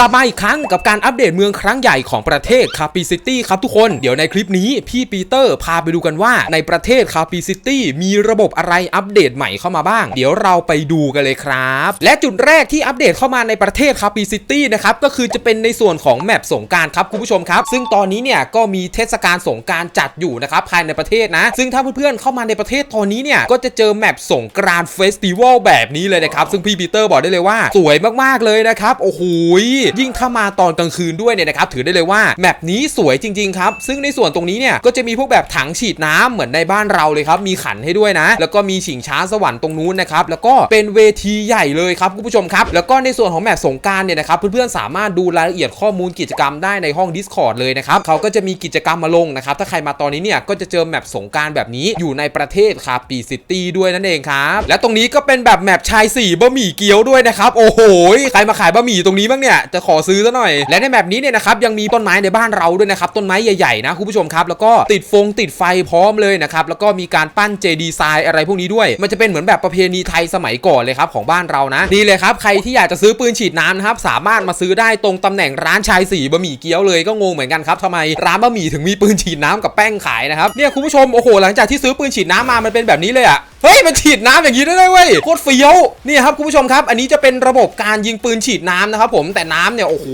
กลับมาอีกครั้งกับการอัปเดตเมืองครั้งใหญ่ของประเทศคาปิซิตี้ครับทุกคน เดี๋ยวในคลิปนี้พี่ปีเตอร์พาไปดูกันว่า ในประเทศคาปิซิตี้มีระบบอะไรอัปเดตใหม่เข้ามาบ้าง เดี๋ยวเราไปดูกันเลยครับ และจุดแรกที่อัปเดตเข้ามาในประเทศคาปิซิตี้นะครับก็คือจะเป็นในส่วนของแมปสงการครับคุณผู้ชมครับ ซึ่งตอนนี้เนี่ยก็มีเทศกาลสงการจัดอยู่นะครับภายในประเทศนะ ซึ่งถ้าเพื่อนๆเข้ามาในประเทศตอนนี้เนี่ยก็จะเจอแมปสงกานต์เฟสติวัลแบบนี้เลยนะครับซึ่งพี่ปีเตอร์บอกได้เลยว่า สวยมากๆเลยนะครับโอ้โหยิ่งถ้ามาตอนกลางคืนด้วยเนี่ยนะครับถือได้เลยว่าแมปนี้สวยจริงๆครับซึ่งในส่วนตรงนี้เนี่ยก็จะมีพวกแบบถังฉีดน้ำเหมือนในบ้านเราเลยครับมีขันให้ด้วยนะ แล้วก็มีฉิงช้าสวรรค์ตรงนู้นนะครับแล้วก็เป็นเวทีใหญ่เลยครับคุณผู้ชมครับ แล้วก็ในส่วนของแมปสงการเนี่ยนะครับเพื่อนๆสามารถดูรายละเอียดข้อมูลกิจกรรมได้ในห้อง Discord เลยนะครับเขาก็จะมีกิจกรรมมาลงนะครับถ้าใครมาตอนนี้เนี่ยก็จะเจอแมปสงการแบบนี้อยู่ในประเทศคาปีซิตี้ด้วยนั่นเองครับและตรงนี้ก็เป็นแบบแมปชายสี่บะหมี่เกี๊ยวด้วยนะครับโอ้โหใครมาขายบะหมี่ตรงนี้บ้างเนี่ยจะขอซื้อซะหน่อย และในแมปนี้เนี่ยนะครับยังมีต้นไม้ในบ้านเราด้วยนะครับต้นไม้ใหญ่ๆนะคุณผู้ชมครับแล้วก็ติดฟงติดไฟพร้อมเลยนะครับแล้วก็มีการปั้นเจดีไซน์อะไรพวกนี้ด้วย มันจะเป็นเหมือนแบบประเพณีไทยสมัยก่อนเลยครับของบ้านเรานะนี่เลยครับใครที่อยากจะซื้อปืนฉีดน้ำนะครับสามารถมาซื้อได้ตรงตำแหน่งร้านชายสีบะหมี่เกี๊ยวเลยก็งงเหมือนกันครับทำไมร้านบะหมี่ถึงมีปืนฉีดน้ำกับแป้งขายนะครับเนี่ยคุณผู้ชมโอ้โหหลังจากที่ซื้อปืนฉีดน้ำมามันเป็นแบบนี้เลยอะเฮ้ยมันฉีดน้ำอย่างนี้ได้ด้วยเว้ยโคตรเฟี้ยวนี่ครับคุณผู้ชมครับ อันนี้จะเป็นระบบการยิงปืนฉีดน้ำนะครับผมแต่น้ำเนี่ยโอ้โห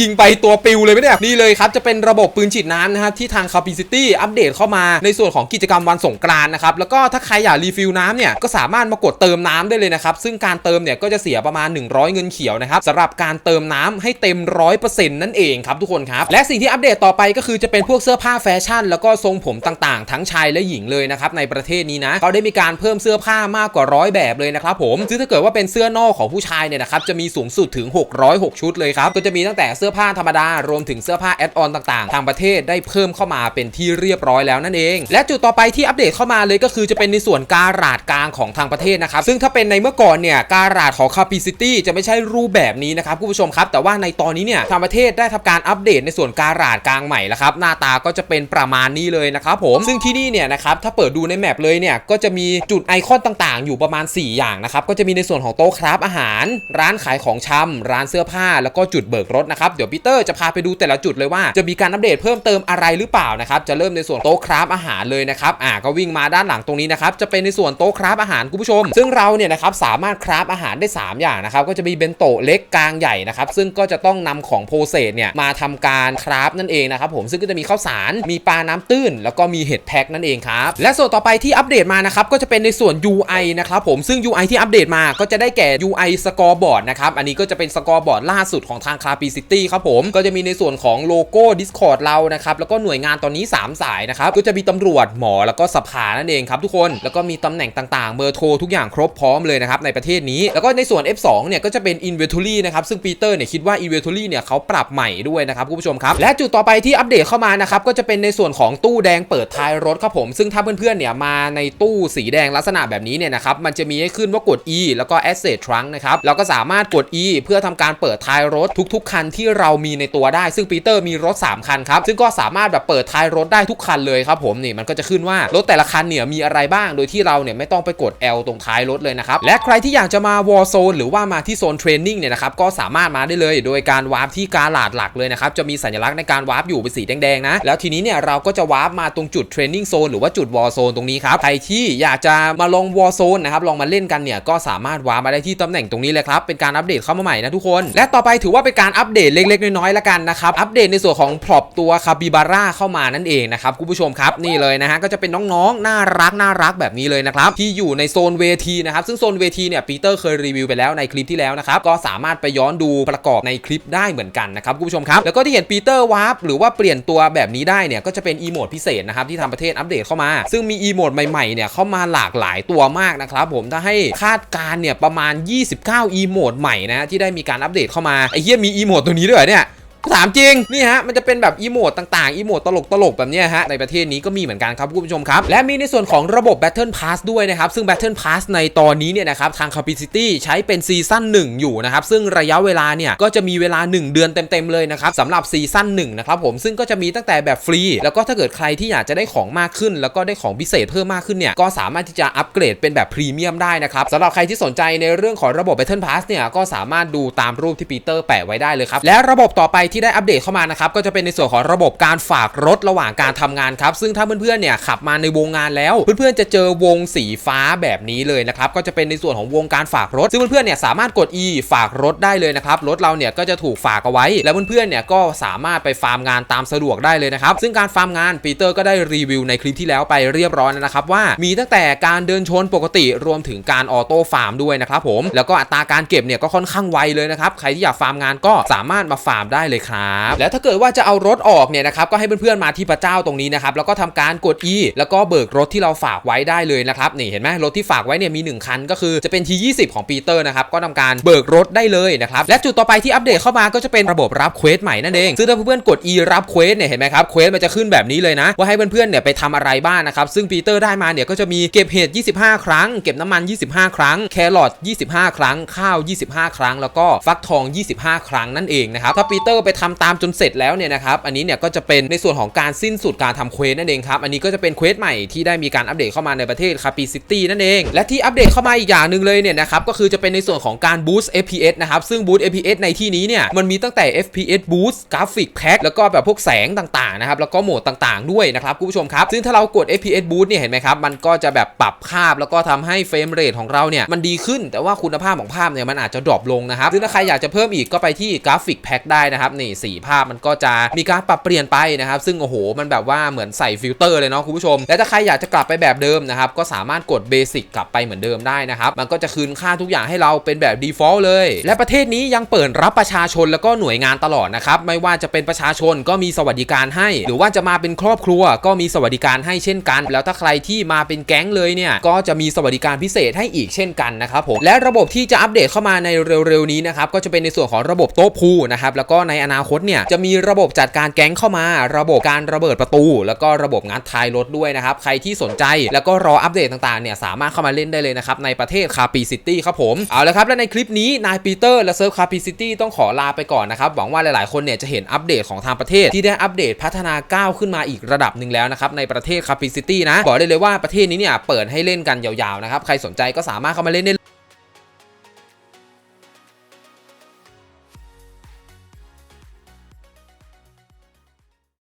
ยิงไปตัวปิวเลยไมเนี่ยนี่เลยครับจะเป็นระบบปืนฉีดน้ำนะครับที่ทาง Capacity อัปเดตเข้ามาในส่วนของกิจกรรมวันสงกรานต์นะครับแล้วก็ถ้าใครอยากรีฟิลน้ำเนี่ยก็สามารถมากดเติมน้ำได้เลยนะครับซึ่งการเติมเนี่ยก็จะเสียประมาณ 100 เงินเขียวนะครับสำหรับการเติมน้ำให้เต็ม 100%นั่นเองครับทุกคนครับและสิ่งที่อัปเดตต่อไปก็คือจะเป็นพวกเสื้อผ้าแฟชั่น แล้วก็ทรงผมต่างๆ ทั้งชายและหญิงเลยนะครับในประเทศนี้นะเขาได้มีการเพิ่มเสื้อผ้ามากกว่าร้อยแบบเลยนะครับผมซึ่งถ้าเกิดว่าเป็นเสื้อนอกของผู้ชายเนี่ยนะครับจะมีสูงสุดถึง 606 ชุดเลยครับก็จะมีตั้งแต่เสื้อผ้าธรรมดารวมถึงเสื้อผ้าแอดออนต่างๆ ทางประเทศได้เพิ่มเข้ามาเป็นที่เรียบร้อยแล้วนั่นเอง และจุดต่อไปที่อัปเดตเข้ามาเลยก็คือจะเป็นในส่วนการาดกลางของทางประเทศนะครับซึ่งถ้าเป็นในเมื่อก่อนเนี่ยการาดของ Capacity จะไม่ใช่รูปแบบนี้นะครับคุณผู้ชมครับแต่ว่าในตอนนี้เนี่ยทางประเทศได้ทำการอัปเดตในส่วนการาดกลางใหม่แล้วครับหน้าตาก็จะเป็นประมาณนี้เลยนะครับผมซึ่งที่นี่เนี่ยนะครับถ้าเปิดดูในแมปเลยเนี่ยก็จะมีจุดไอคอนต่างๆ อยู่ประมาณ 4 อย่างนะครับก็จะมีในส่วนของโต๊ะคราฟอาหาร ร้านขายของชำร้านเสื้อผ้า แล้วก็จุดเบิกรถนะครับ เดี๋ยวปีเตอร์จะพาไปดูแต่ละจุดเลยว่าจะมีการอัปเดตเพิ่มเติมอะไรหรือเปล่านะครับ จะเริ่มในส่วนโต๊ะคราฟอาหารเลยนะครับ อ่า ก็วิ่งมาด้านหลังตรงนี้นะครับ จะเป็นในส่วนโต๊ะคราฟอาหารคุณผู้ชม ซึ่งเราเนี่ยนะครับสามารถคราฟอาหารได้ 3 อย่างนะครับ ก็จะมีเบนโตะเล็กกลางใหญ่นะครับ ซึ่งก็จะต้องนำของโพเซตเนี่ยมาทำการคราฟนั่นเองนะครับผม ซึ่งก็จะมีข้าวสาร มีปลาน้ำตื้น แล้วก็มีเห็ดแพ็กนั่นเองครับ และส่วนต่อไปที่อัปเดตมานะครับ ก็จะเป็นในส่วน UI นะครับผม ซึ่ง UI ที่อัปเดตมาก็จะได้แก่ UI Scoreboard นะครับ อันนี้ก็จะเป็นสกอร์บอร์ดล่าสุดของทาง c l a p i City ครับผม ก็จะมีในส่วนของโลโก้ Discord เรานะครับ แล้วก็หน่วยงานตอนนี้ 3 สายนะครับ ก็จะมีตำรวจหมอแล้วก็สภานั่นเองครับทุกคน แล้วก็มีตำแหน่งต่างๆเบอร์โทรทุกอย่างครบพร้อมเลยนะครับในประเทศนี้ แล้วก็ในส่วน F2 เนี่ยก็จะเป็น Inventory นะครับ ซึ่งปีเตอร์เนี่ยคิดว่า Inventory เนี่ยเขาปรับใหม่ด้วยนะครับคุณผู้ชมครับ และจุดต่อไปที่อัปเดตเข้ามานะครับก็จะเป็นในส่วนของตู้แดงเปิดท้ายรถครับผม ซึ่งถ้าเพื่อนๆเนี่ยมาในตู้สีแดงลักษณะแบบนี้เนี่ยนะครับมันจะมีให้ขึ้นว่ากด E แล้วก็ Asset Trunk นะครับเราก็สามารถกด E เพื่อทำการเปิดท้ายรถทุก ๆ คันที่เรามีในตัวได้ ซึ่งปีเตอร์มีรถ 3 คันครับ ซึ่งก็สามารถแบบเปิดท้ายรถได้ทุกคันเลยครับผมนี่มันก็จะขึ้นว่ารถแต่ละคันเนี่ยมีอะไรบ้าง โดยที่เราเนี่ยไม่ต้องไปกด L ตรงท้ายรถเลยนะครับ และใครที่อยากจะมา War Zone หรือว่ามาที่โซนเทรนนิ่งเนี่ยนะครับก็สามารถมาได้เลย โดยการวาร์ปที่กาลาดหลักเลยนะครับจะมีสัญลักษณ์ในการวาร์ปอยู่เป็นสีแดงๆนะแล้วทีนี้เนี่ยเราก็จะวาร์ปมาตรงจุดเทรนนิ่งโซนหรือว่าจุด War Zone ตรงนี้ครับใครที่อยากจะมาลอง War Zone นะครับลองมาเล่นกันเนี่ยก็สาามารถวาร์ปมาได้ที่ตำแหน่งตรงนี้เลยครับ เป็นการอัปเดตเข้ามาใหม่นะทุกคน และต่อไปถือว่าเป็นการอัปเดตเล็ก ๆ น้อยๆแล้วกันนะครับ อัปเดตในส่วนของพรอพตัวคาบิบาร่าเข้ามานั่นเองนะครับคุณผู้ชมครับนี่เลยนะฮะก็จะเป็นน้องๆน่ารักน่ารักแบบนี้เลยนะครับที่อยู่ในโซนเวทีนะครับซึ่งโซนเวทีเนี่ยปีเตอร์เคยรีวิวไปแล้วในคลิปที่แล้วนะครับก็สามารถไปย้อนดูประกอบในคลิปได้เหมือนกันนะครับคุณผู้ชมครับแล้วก็ที่เห็นปีเตอร์วาร์ปหรือว่าเปลี่ยนตัวแบบนี้ได้เนี่ยก็จะเป็นอีโมดพิเศษนะครับที่ทางประเทศอัปเดตเข้ามา ซึ่งมีอีโมดใหม่ๆเนี่ยเข้ามาหลากหลายตัวมากนะครับผมถ้าให้คาดการการเนี่ยประมาณ 29 อีโมดใหม่นะที่ได้มีการอัปเดตเข้ามาไอ้เหี้ยมีอีโมดตัวนี้ด้วยเนี่ย ถามจริงนี่ฮะมันจะเป็นแบบอีโมดต่างๆอีโมดตลกตลกแบบนี้ฮะในประเทศนี้ก็มีเหมือนกันครับคุณผู้ชมครับ และมีในส่วนของระบบ Battle Pass ด้วยนะครับ ซึ่ง Battle Pass ในตอนนี้เนี่ยนะครับทาง Capacity ใช้เป็นซีซั่น1 อยู่นะครับ ซึ่งระยะเวลาเนี่ยก็จะมีเวลา 1 เดือนเต็ม ๆ เลยนะครับสำหรับซีซั่น1นะครับผมซึ่งก็จะมีตั้งแต่แบบฟรี แล้วก็ถ้าเกิดใครที่อยากจะได้ของมากขึ้น แล้วก็ได้ของพิเศษเพิ่มมากขึ้นเนี่ยก็สามารถที่จะอัปเกรดเป็นแบบพรีเมียมได้นะครับสำหรับใครที่สนใจในเรื่องของระบบ Battle Pass เนี่ยก็สามารถดูตามรูปที่ปีเตอร์แปะไว้ได้เลยครับและระบบต่อไปทที่ได้อัปเดตเข้ามานะครับก็จะเป็นในส่วนของระบบการฝากรถระหว่างการทำงานครับซึ่งถ้าเพื่อนๆเนี่ยขับมาในวงงานแล้ว เพื่อนๆจะเจอวงสีฟ้าแบบนี้เลยนะครับก็จะเป็นในส่วนของวงการฝากรถ ซึ่งเพื่อนๆเนี่ยสามารถกด E ฝากรถได้เลยนะครับรถเราเนี่ยก็จะถูกฝากเอาไว้ แล้วเพื่อนๆเนี่ยก็สามารถไปฟาร์มงานตามสะดวกได้เลยนะครับซึ่งการฟาร์มงานปีเตอร์ก็ได้รีวิวในคลิปที่แล้วไปเรียบร้อยแล้วนะครับว่ามีตั้งแต่การเดินชนปกติรวมถึงการออโต้ฟาร์มด้วยนะครับผมแล้วก็อัตราการเก็บเนี่ยก็ค่อนข้างไวเลยนะครับใครที่อยากฟาร์มงานก็สามารถมาฟาร์มได้เลยครับ แล้วถ้าเกิดว่าจะเอารถออกเนี่ยนะครับก็ให้เพื่อนๆมาที่พระเจ้าตรงนี้นะครับแล้วก็ทำการกด E แล้วก็เบิกรถที่เราฝากไว้ได้เลยนะครับนี่เห็นไหมรถที่ฝากไว้เนี่ยมี 1 คัน ก็คือจะเป็น T20 ของปีเตอร์นะครับก็ทำการเบิกรถได้เลยนะครับและจุดต่อไปที่อัปเดตเข้ามาก็จะเป็นระบบรับเควสใหม่นั่นเองซึ่งถ้าเพื่อนๆกด E รับเควสเนี่ยเห็นไหมครับเควสมันจะขึ้นแบบนี้เลยนะว่าให้เพื่อนๆเนี่ยไปทำอะไรบ้างนะครับซึ่งปีเตอร์ได้มาเนี่ยก็จะมีเก็บเห็ด25 ครั้ง เก็บน้ำมัน 25 ครั้ง แครอท25 ครั้ง ข้าว 25 ครั้ง แล้วก็ฟักทอง 25 ครั้งนั่นเองนะครับถ้าปีเตอร์ไปทำตามจนเสร็จแล้วเนี่ยนะครับอันนี้เนี่ยก็จะเป็นในส่วนของการสิ้นสุดการทำเควสนั่นเองครับอันนี้ก็จะเป็นเควสใหม่ที่ได้มีการอัปเดตเข้ามาในประเทศคาปีซิตี้นั่นเอง และที่อัปเดตเข้ามาอีกอย่างหนึ่งเลยเนี่ยนะครับก็คือจะเป็นในส่วนของการ boost FPS นะครับซึ่ง boost FPS ในที่นี้เนี่ยมันมีตั้งแต่ FPS boost กราฟิกแพ็คแล้วก็แบบพวกแสงต่างๆนะครับแล้วก็โหมดต่างๆด้วยนะครับคุณผู้ชมครับซึ่งถ้าเรากด FPS boost เนี่ยเห็นไหมครับมันก็จะแบบปรับภาพแล้วก็ทำให้เฟรมเรทของเราเนี่ยมันดีขึ้นแต่ว่าคุณภาพของภาพเนี่ยมันอาจจะดรอปลงนะครับซึ่งถ้าใครอยากจะเพิ่มอีกก็ไปที่กราฟิกแพ็คได้นะครับนี่สีภาพมันก็จะมีการปรับเปลี่ยนไปนะครับ ซึ่งโอ้โห มันแบบว่าเหมือนใส่ฟิลเตอร์เลยเนาะคุณผู้ชม และถ้าใครอยากจะกลับไปแบบเดิมนะครับ ก็สามารถกดเบสิกกลับไปเหมือนเดิมได้นะครับ มันก็จะคืนค่าทุกอย่างให้เราเป็นแบบ default เลย และประเทศนี้ยังเปิดรับประชาชนแล้วก็หน่วยงานตลอดนะครับ ไม่ว่าจะเป็นประชาชนก็มีสวัสดิการให้ หรือว่าจะมาเป็นครอบครัวก็มีสวัสดิการให้เช่นกัน แล้วถ้าใครที่มาเป็นแก๊งเลยเนี่ย ก็จะมีสวัสดิการพิเศษให้อีกเช่นกันนะครับผม และระบบที่จะอัปเดตเข้ามาในเร็วๆนี้นะครับ ก็จะเป็นในส่วนของระบบโต๊ะพูนะครับ แล้วก็ในอนาคตเนี่ยจะมีระบบจัดการแก๊งเข้ามา ระบบการระเบิดประตู แล้วก็ระบบงัดท้ายรถด้วยนะครับ ใครที่สนใจแล้วก็รออัปเดตต่างๆเนี่ยสามารถเข้ามาเล่นได้เลยนะครับในประเทศคาปีซิตี้ครับผมเอาละครับและในคลิปนี้นายปีเตอร์และเซิร์ฟคาปีซิตี้ต้องขอลาไปก่อนนะครับหวังว่าหลายๆคนเนี่ยจะเห็นอัปเดตของทางประเทศที่ได้อัปเดตพัฒนาก้าวขึ้นมาอีกระดับหนึ่งแล้วนะครับในประเทศคาปีซิตี้นะบอกได้เลยว่าประเทศนี้เนี่ยเปิดให้เล่นกันยาวๆนะครับใครสนใจก็สามารถเข้ามาเล่นได้